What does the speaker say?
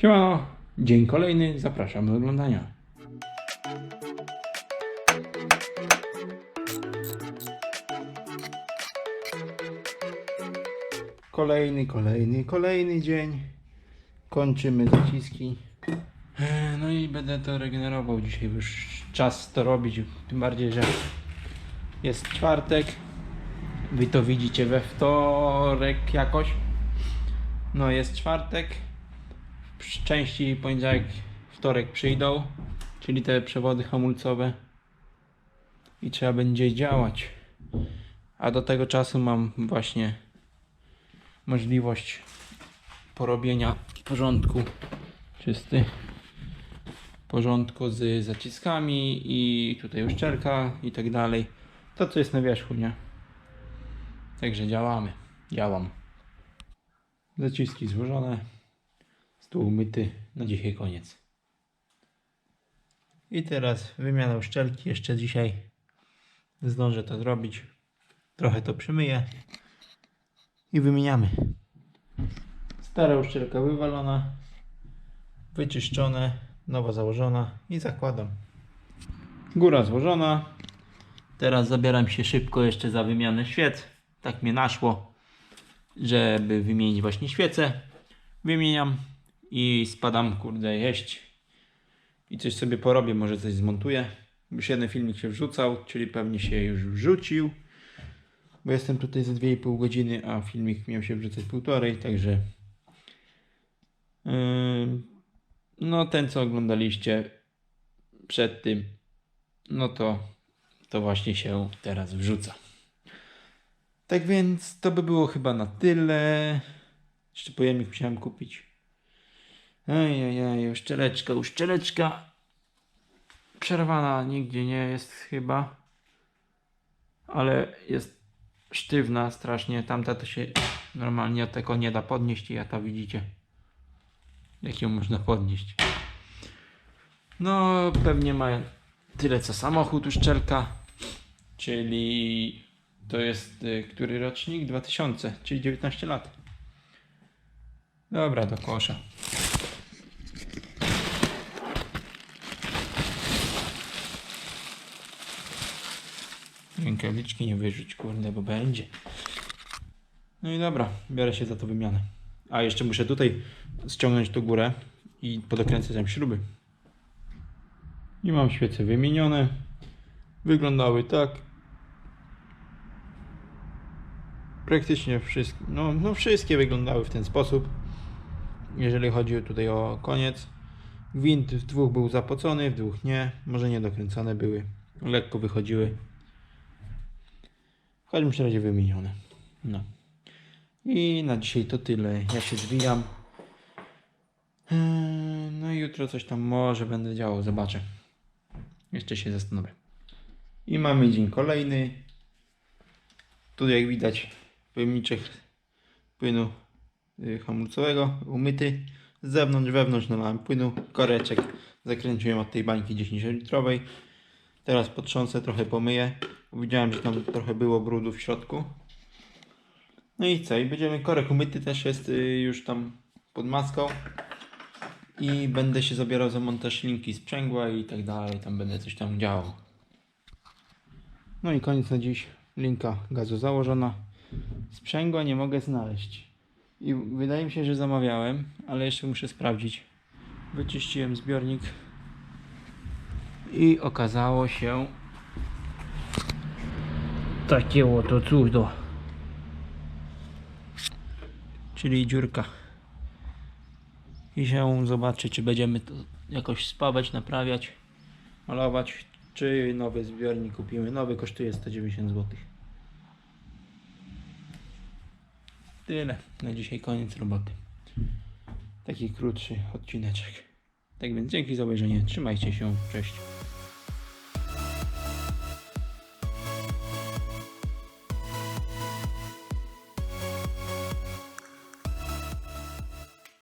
Siemano, dzień kolejny, zapraszam do oglądania. Kolejny, kolejny, kolejny dzień. Kończymy zaciski. E, No i będę to regenerował dzisiaj, już czas to robić. Tym bardziej, że jest czwartek. Wy to widzicie we wtorek jakoś. No jest czwartek. Części poniedziałek, wtorek przyjdą, czyli te przewody hamulcowe. I trzeba będzie działać. A do tego czasu mam właśnie możliwość porobienia porządku czysty porządku z zaciskami i tutaj uszczelka i tak dalej. To co jest na wierzchu, nie? Także działamy. Działam. Zaciski złożone. Stół umyty. Na dzisiaj koniec. I teraz wymiana uszczelki. Jeszcze dzisiaj zdążę to zrobić. Trochę to przemyję. I wymieniamy. Stara uszczelka wywalona. Wyczyszczone. Nowa założona. I zakładam. Góra złożona. Teraz zabieram się szybko jeszcze za wymianę świec. Tak mnie naszło, żeby wymienić właśnie świecę. Wymieniam i spadam, kurde, jeść. I coś sobie porobię, może coś zmontuję. Już jeden filmik się wrzucał, czyli pewnie się już wrzucił. Bo jestem tutaj za 2,5 godziny, a filmik miał się wrzucać półtorej, także... Yy, no ten co oglądaliście przed tym, no to to właśnie się teraz wrzuca. Tak więc to by było chyba na tyle. Jeszcze pojemnik musiałem kupić. Ejejej, uszczeleczka, uszczeleczka. Przerwana nigdzie nie jest chyba. Ale jest sztywna strasznie. Tamta to się normalnie tego nie da podnieść i ja ta widzicie. Jak ją można podnieść. No pewnie ma tyle co samochód uszczelka. Czyli to jest y, który rocznik? 2000, czyli 19 lat. Dobra, do kosza. Rękawiczki nie wyrzuć, kurde, bo będzie. No i dobra, biorę się za to wymianę. A jeszcze muszę tutaj ściągnąć tu górę i podokręcać tam śruby. I mam świece wymienione. Wyglądały tak. Praktycznie wszystkie, no, no wszystkie wyglądały w ten sposób. Jeżeli chodzi tutaj o koniec. Gwint w dwóch był zapocony, w dwóch nie. Może nie dokręcone były. Lekko wychodziły. W każdym razie wymienione. No. I na dzisiaj to tyle. Ja się zwijam. Eee, No i jutro coś tam może będę działał, zobaczę. Jeszcze się zastanowię. I mamy dzień kolejny. Tu jak widać pojemniczek płynu y, hamulcowego umyty. Z zewnątrz, wewnątrz nalałem płynu. Koreczek zakręciłem od tej bańki 10 litrowej. Teraz potrząsę, trochę pomyję. Widziałem, że tam trochę było brudu w środku. No i co? I będziemy, korek umyty też jest y, już tam pod maską. I będę się zabierał za montaż linki sprzęgła i tak dalej. Tam będę coś tam działał. No i koniec na dziś. Linka gazu założona. Sprzęgła nie mogę znaleźć. I wydaje mi się, że zamawiałem, ale jeszcze muszę sprawdzić. Wyczyściłem zbiornik. I okazało się takie oto cudo. Czyli dziurka. I się zobaczy, czy będziemy to jakoś spawać, naprawiać, malować, czy nowy zbiornik kupimy. Nowy kosztuje 190 zł. Tyle. Na dzisiaj koniec roboty. Taki krótszy odcineczek. Tak więc dzięki za obejrzenie. Trzymajcie się. Cześć.